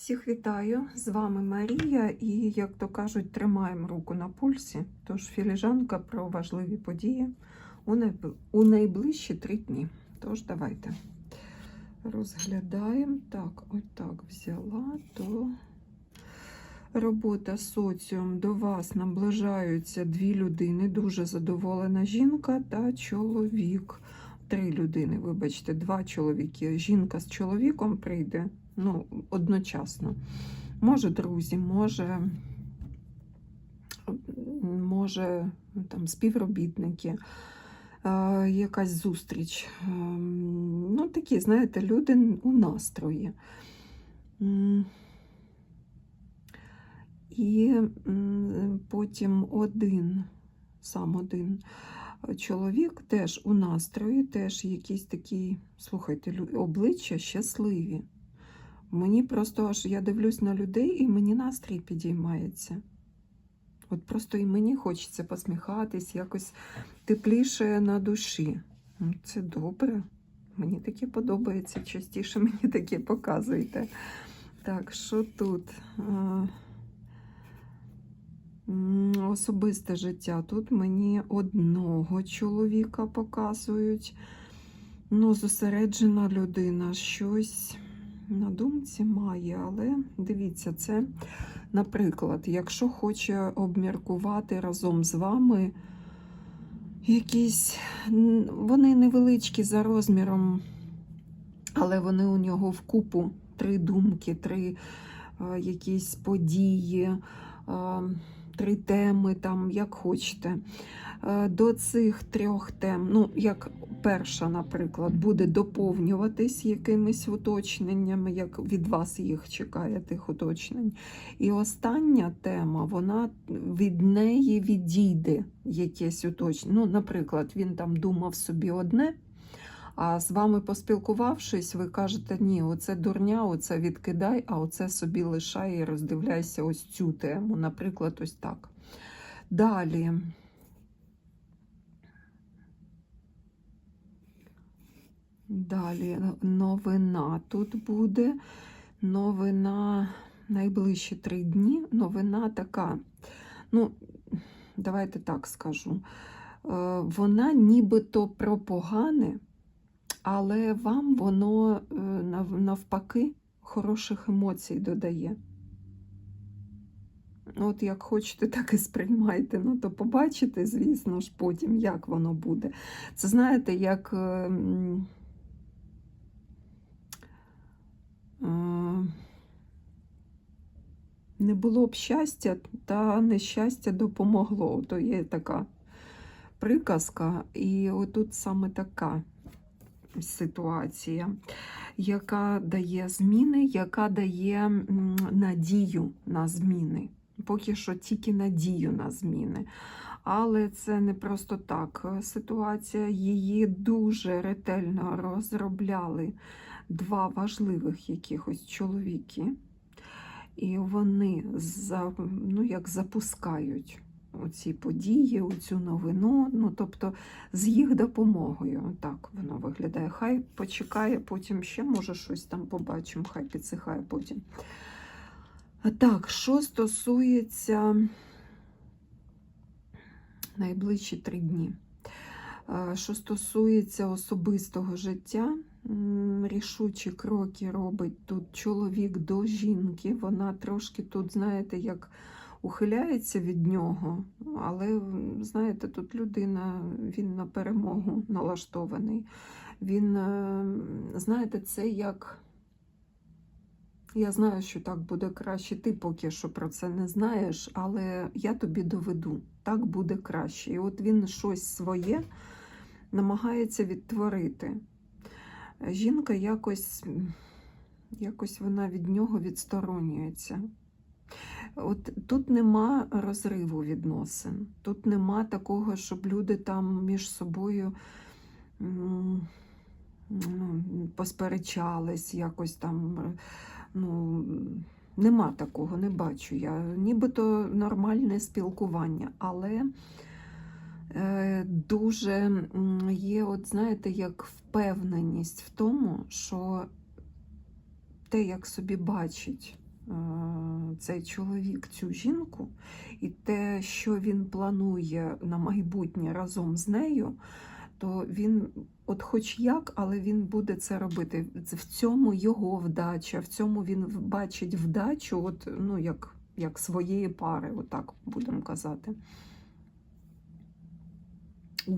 Всіх вітаю! З вами Марія, і, як то кажуть, тримаємо руку на пульсі. Тож філіжанка про важливі події у, найближчі три дні. Тож давайте розглядаємо. Так, отак взяла, то робота соціум до вас наближаються дві людини. Дуже задоволена жінка та чоловік. Три людини, вибачте, два чоловіки. Жінка з чоловіком прийде ну, одночасно. Може, друзі, може, може там співробітники, е, якась зустріч. Е, ну, такі, знаєте, люди у настрої. І потім один, сам один чоловік теж у настрої, теж якісь такі, слухайте, обличчя щасливі. Мені просто аж я дивлюсь на людей, і мені настрій підіймається. От просто і мені хочеться посміхатись, якось тепліше на душі. Ну, Це добре. Мені таке подобається. Частіше мені таке показуєте. Так, що тут? Особисте життя. Тут мені одного чоловіка показують. Ну, зосереджена людина, щось на думці має, але дивіться, це, наприклад, якщо хоче обміркувати разом з вами якісь, вони невеличкі за розміром, але вони у нього в купу. Три думки, три е, якісь події, е, три теми, там, як хочете. Е, До цих трьох тем, ну, як перша, наприклад, буде доповнюватись якимись уточненнями, як від вас їх чекає тих уточнень. І остання тема, вона від неї відійде якесь уточнення. Ну, наприклад, він там думав собі одне. А з вами поспілкувавшись, ви кажете, ні, оце дурня, оце відкидай, а оце собі лишай і роздивляйся ось цю тему. Наприклад, ось так. Далі. Далі новина тут буде. Новина найближчі три дні. Новина така. Ну, давайте так скажу. Е, Вона нібито про погане, але вам воно е, навпаки хороших емоцій додає. От як хочете, так і сприймайте. Ну, то побачите, звісно ж, потім, як воно буде. Це знаєте, як. е, е, Не було б щастя, та нещастя допомогло. То є така приказка, і отут саме така ситуація, яка дає зміни, яка дає надію на зміни. Поки що тільки надію на зміни. Але це не просто так. Ситуація її дуже ретельно розробляли два важливих якихось чоловіки. І вони ну, як запускають ці події, цю новину. Ну, тобто з їх допомогою. Так воно виглядає. Хай почекає, потім ще може щось там побачимо, хай підсихає потім. Так, що стосується найближчі три дні. Е, Що стосується особистого життя, рішучі кроки робить тут чоловік до жінки. Вона трошки тут, знаєте, як ухиляється від нього, але, знаєте, тут людина, він на перемогу налаштований. Він, е, знаєте, це як. Я знаю, що так буде краще. Ти поки що про це не знаєш, але я тобі доведу, так буде краще. І от він щось своє намагається відтворити. Жінка якось, якось вона від нього відсторонюється. От тут нема розриву відносин, тут нема такого, щоб люди там між собою ну, посперечались, якось там. Ну, нема такого, не бачу я. Нібито нормальне спілкування, але е, дуже є, от знаєте, як впевненість в тому, що те, як собі бачить цей чоловік цю жінку, і те, що він планує на майбутнє разом з нею, то він, от хоч як, але він буде це робити. В цьому його вдача, в цьому він бачить вдачу, от, ну, як, як своєї пари, отак будемо казати.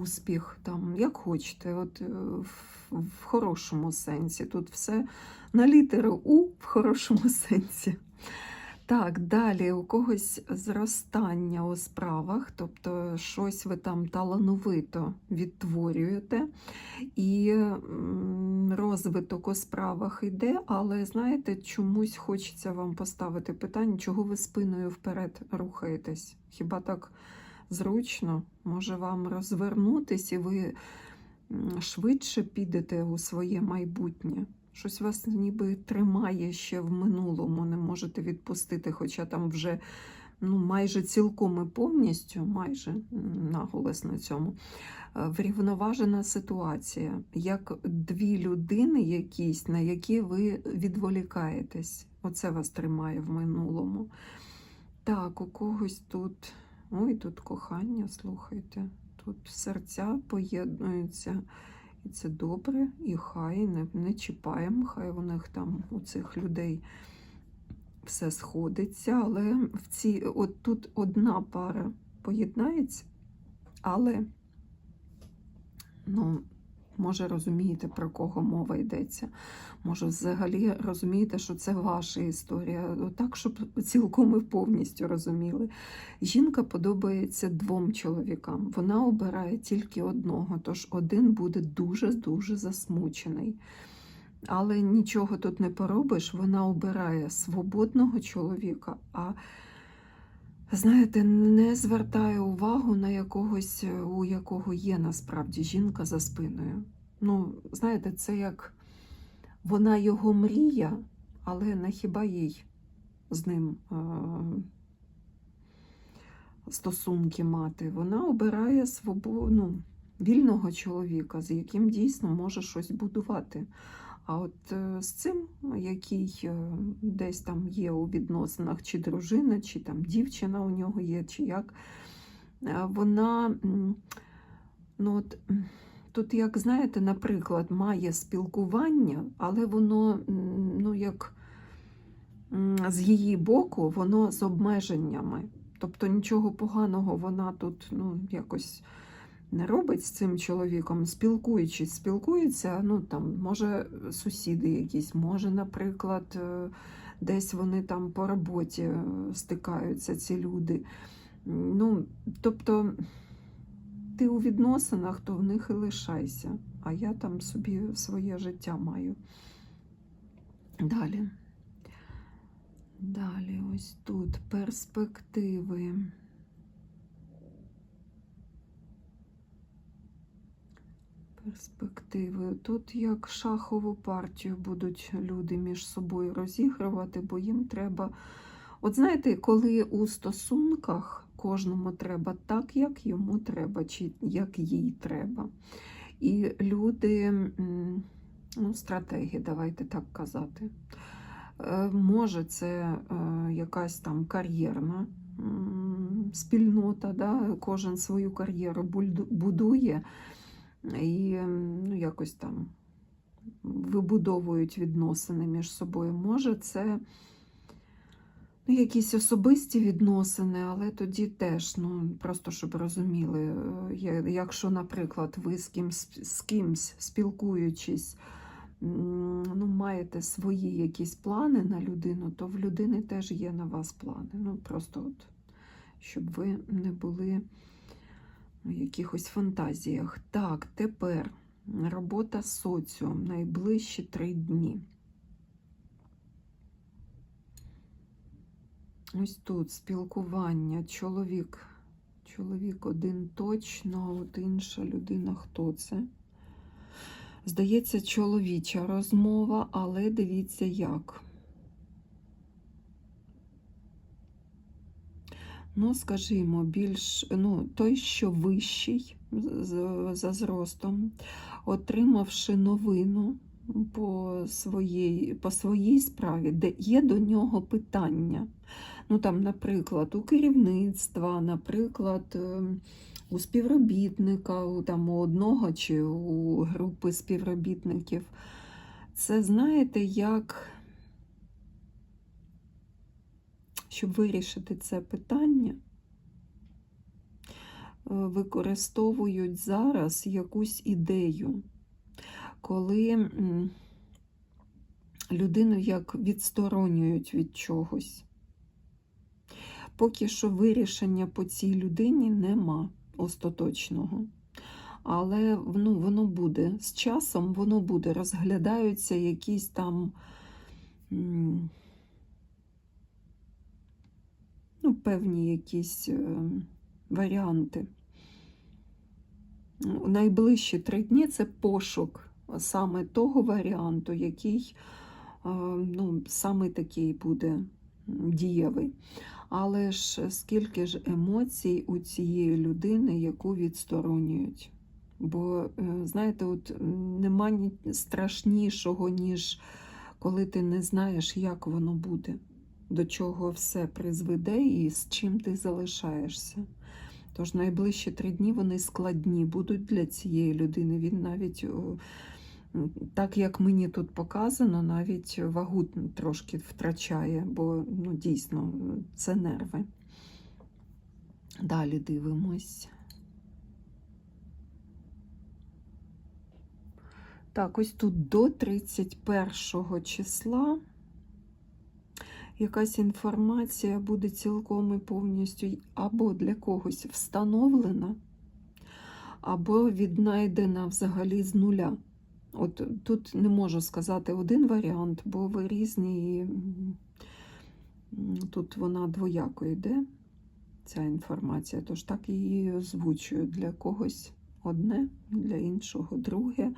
Успіх, там, як хочете, от, е, в, в хорошому сенсі. Тут все на літеру У в хорошому сенсі. Так, далі у когось зростання у справах, тобто щось ви там талановито відтворюєте, і розвиток у справах йде, але знаєте, чомусь хочеться вам поставити питання, чого ви спиною вперед рухаєтесь? Хіба так зручно? Може вам розвернутись і ви швидше підете у своє майбутнє? Щось вас ніби тримає ще в минулому, не можете відпустити, хоча там вже ну, майже цілком і повністю, майже наголос на цьому, е, врівноважена ситуація, як дві людини якісь, на які ви відволікаєтесь. Оце вас тримає в минулому. Так, у когось тут, ой, тут кохання, слухайте, тут серця поєднуються. І це добре, і хай не, не чіпаємо, хай у них там у цих людей все сходиться. Але в цій, от тут одна пара поєднається, але, ну, може, розумієте, про кого мова йдеться. Може, взагалі розумієте, що це ваша історія. Так, щоб цілком і повністю розуміли. Жінка подобається двом чоловікам. Вона обирає тільки одного, тож один буде дуже-дуже засмучений. Але нічого тут не поробиш, вона обирає свободного чоловіка, а знаєте, не звертає увагу на якогось, у якого є насправді жінка за спиною. Ну, знаєте, це як вона його мрія, але не хіба їй з ним е- стосунки мати. Вона обирає свободу, ну, вільного чоловіка, з яким дійсно може щось будувати. А от е, з цим, який е, десь там є у відносинах, чи дружина, чи там дівчина у нього є, чи як, е, вона, ну от, тут, як знаєте, наприклад, має спілкування, але воно, ну, як з її боку, воно з обмеженнями. Тобто нічого поганого вона тут ну, якось не робить з цим чоловіком, спілкуючись, спілкується, ну там, може, сусіди якісь, може, наприклад, е, десь вони там по роботі е, стикаються, ці люди. Ну, тобто, ти у відносинах, то в них і лишайся, а я там собі своє життя маю. Далі. Далі, ось тут перспективи. Перспективи. Тут як шахову партію будуть люди між собою розігрувати, бо їм треба. От знаєте, коли у стосунках кожному треба так, як йому треба, чи як їй треба. І люди, ну, стратегії, давайте так казати. Е, Може, це е, якась там кар'єрна спільнота, да? кожен свою кар'єру будує і ну, якось там вибудовують відносини між собою. Може, це ну, якісь особисті відносини, але тоді теж, ну, просто щоб розуміли, якщо, наприклад, ви з кимсь, з кимсь спілкуючись, ну, маєте свої якісь плани на людину, то в людини теж є на вас плани. Ну, просто от, щоб ви не були у якихось фантазіях. Так, тепер робота з соціум найближчі три дні. Ось тут спілкування, чоловік. Чоловік один точно, а от інша людина хто це? Здається, чоловіча розмова, але дивіться як. Ну, скажімо, більш ну, той, що вищий за зростом, отримавши новину, по своїй, по своїй справі, де є до нього питання. Ну, там, наприклад, у керівництва, наприклад, ем, у співробітника, у, там, у одного чи у групи співробітників. Це знаєте, як, щоб вирішити це питання, е, використовують зараз якусь ідею, коли людину як відсторонюють від чогось. Поки що вирішення по цій людині нема остаточного. Але ну, воно буде з часом, воно буде, розглядаються якісь там ну, певні якісь е, варіанти. Найближчі три дні це пошук саме того варіанту, який е, ну, саме такий буде дієвий. Але ж скільки ж емоцій у цієї людини, яку відсторонюють? Бо, е, знаєте, от нема страшнішого, ніж коли ти не знаєш, як воно буде, до чого все призведе і з чим ти залишаєшся. Тож найближчі три дні вони складні будуть для цієї людини. Він навіть, так як мені тут показано, навіть вагу трошки втрачає, бо ну, дійсно це нерви. Далі дивимось. Так, ось тут до 31 числа якась інформація буде цілком і повністю або для когось встановлена, або віднайдена взагалі з нуля. От тут не можу сказати один варіант, бо ви різні, і тут вона двояко йде, ця інформація, тож так її озвучую для когось одне, для іншого друге.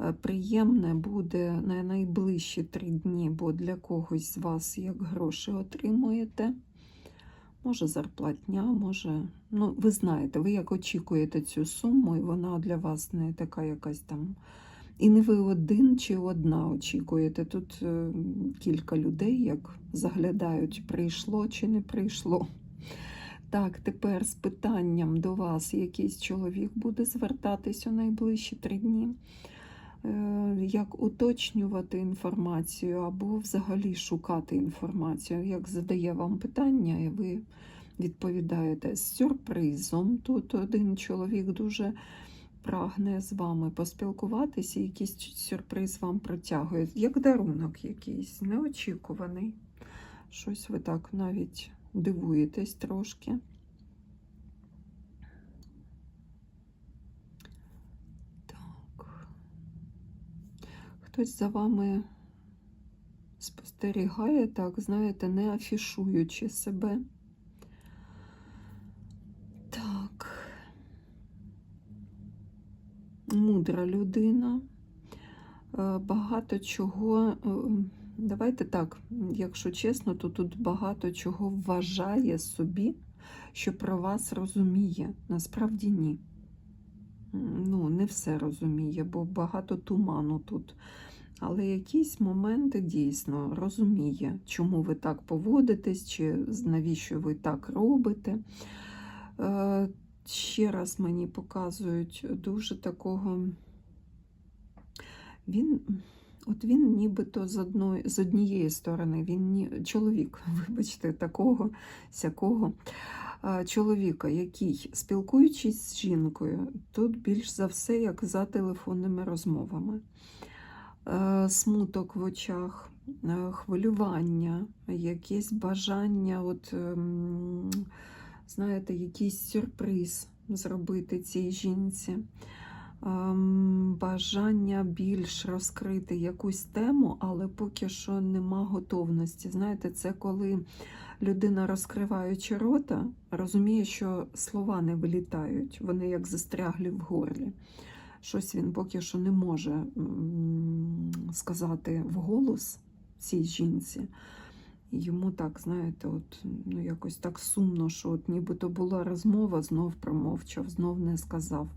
Е, Приємне буде на найближчі три дні, бо для когось з вас як гроші отримуєте. Може, зарплатня, може. Ну, ви знаєте, ви як очікуєте цю суму, і вона для вас не така якась там. І не ви один чи одна очікуєте. Тут е, кілька людей, як заглядають, прийшло чи не прийшло. Так, тепер з питанням до вас якийсь чоловік буде звертатись у найближчі три дні. Е, Як уточнювати інформацію або взагалі шукати інформацію. Як задає вам питання, і ви відповідаєте з сюрпризом. Тут один чоловік дуже прагне з вами поспілкуватися, якийсь сюрприз вам протягує, як дарунок якийсь, неочікуваний. Щось ви так навіть дивуєтесь трошки. Так. Хтось за вами спостерігає, так, знаєте, не афішуючи себе. Так. Мудра людина. Е, Багато чого. е, Давайте так, якщо чесно, то тут багато чого вважає собі, що про вас розуміє. Насправді ні. Ну, не все розуміє, бо багато туману тут. Але якісь моменти дійсно розуміє, чому ви так поводитесь, чи навіщо ви так робите. Е, Ще раз мені показують дуже такого. Він, от він нібито з, одної, з однієї сторони, він ні, чоловік, вибачте, такого, сякого а, чоловіка, який, спілкуючись з жінкою, тут більш за все, як за телефонними розмовами. Е, Смуток в очах, е, хвилювання, якесь бажання, от, ем, знаєте, якийсь сюрприз зробити цій жінці. Ем, Бажання більш розкрити якусь тему, але поки що нема готовності. Знаєте, це коли людина, розкриваючи рота, розуміє, що слова не вилітають, вони як застряглі в горлі. Щось він поки що не може сказати вголос цій жінці. Йому так, знаєте, от, ну, якось так сумно, що от нібито була розмова, знов промовчав, знов не сказав.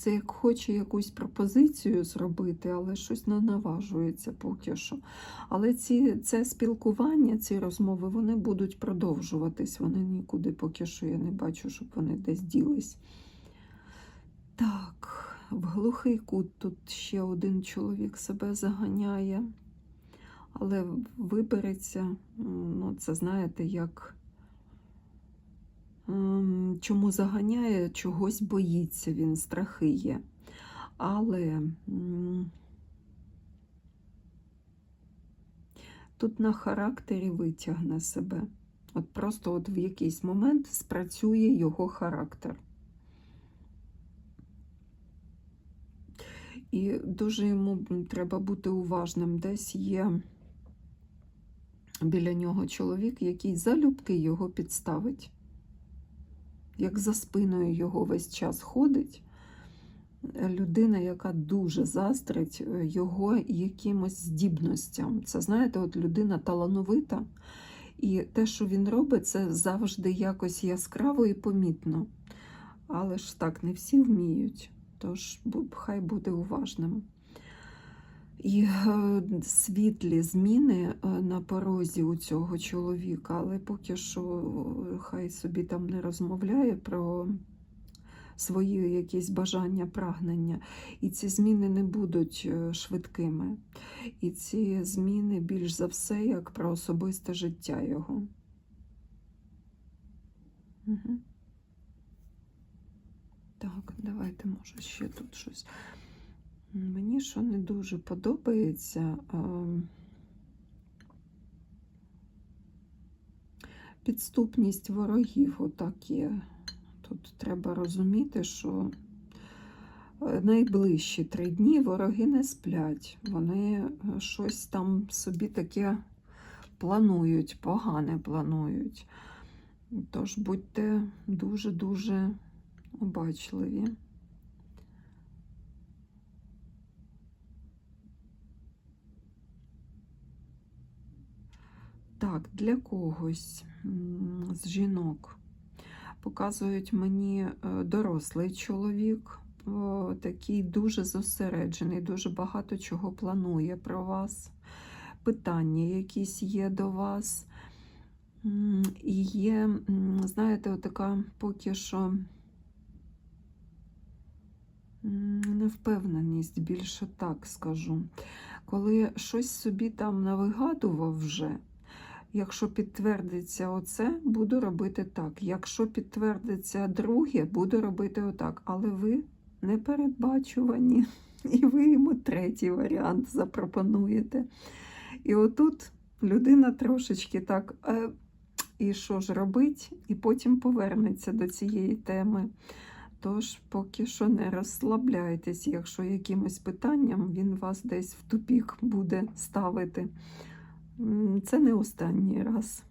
Це як хоче якусь пропозицію зробити, але щось не наважується поки що. Але ці, це спілкування, ці розмови, вони будуть продовжуватись. Вони нікуди поки що я не бачу, щоб вони десь ділись. Так, в глухий кут тут ще один чоловік себе заганяє, але вибереться, ну, це знаєте, як. Ем, Чому заганяє, чогось боїться, він страхи є. Але тут на характері витягне себе. От просто от в якийсь момент спрацює його характер. І дуже йому треба бути уважним. Десь є біля нього чоловік, який залюбки його підставить як за спиною його весь час ходить. Людина, яка дуже заздрить е, його якимось здібностям. Це, знаєте, от людина талановита, і те, що він робить, це завжди якось яскраво і помітно. Але ж так не всі вміють, тож хай буде уважним. І е, світлі зміни е, на порозі у цього чоловіка, але поки що е, хай собі там не розмовляє про свої якісь бажання, прагнення. І ці зміни не будуть швидкими. І ці зміни більш за все як про особисте життя його. Угу. Так, давайте, може, ще тут щось. Мені що не дуже подобається. Підступність ворогів отак є. Тут треба розуміти, що е, найближчі три дні вороги не сплять. Вони е, щось там собі таке планують, погане планують. Тож будьте дуже-дуже обачливі. Так, для когось з жінок показують мені е, дорослий чоловік, такий дуже зосереджений, дуже багато чого планує про вас. Питання якісь є до вас. І є, знаєте, така поки що невпевненість, більше так скажу. Коли щось собі там навигадував вже. Якщо підтвердиться оце, буду робити так. Якщо підтвердиться друге, буду робити отак. Але ви не передбачувані, і ви йому третій варіант запропонуєте. І отут людина трошечки так, е, і що ж робить, і потім повернеться до цієї теми. Тож, поки що не розслабляйтесь, якщо якимось питанням він вас десь в тупік буде ставити. Це не останній раз.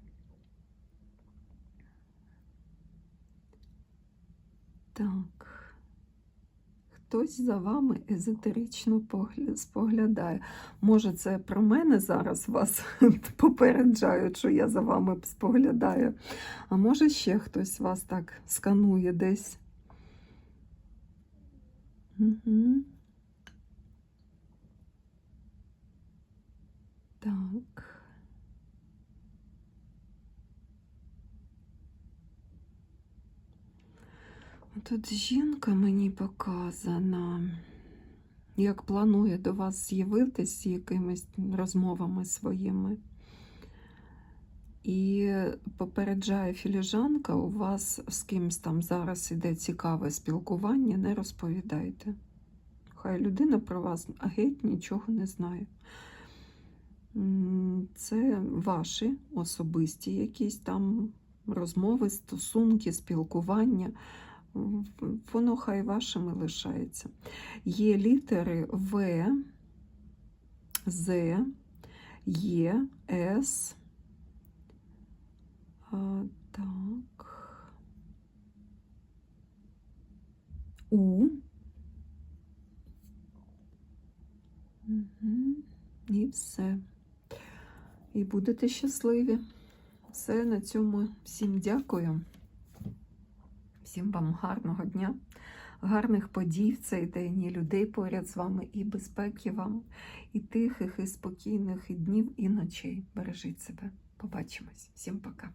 Так. Хтось за вами езотерично споглядає. Може, це про мене зараз вас попереджають, що я за вами споглядаю. А може, ще хтось вас так сканує десь. Угу. Так. Тут жінка мені показана, як планує до вас з'явитись з якимись розмовами своїми. І попереджає філіжанка, у вас з кимось там зараз іде цікаве спілкування, не розповідайте. Хай людина про вас геть нічого не знає. Це ваші особисті якісь там розмови, стосунки, спілкування воно хай вашими лишається. Є літери В, З, Є, С. А, Так. У. Угу. І все. І будете щасливі. Все на цьому. Всім дякую. Всім вам гарного дня, гарних подій в цей день, і людей поряд з вами, і безпеки вам, і тихих, і спокійних і днів, і ночей. Бережіть себе. Побачимось. Всім пока.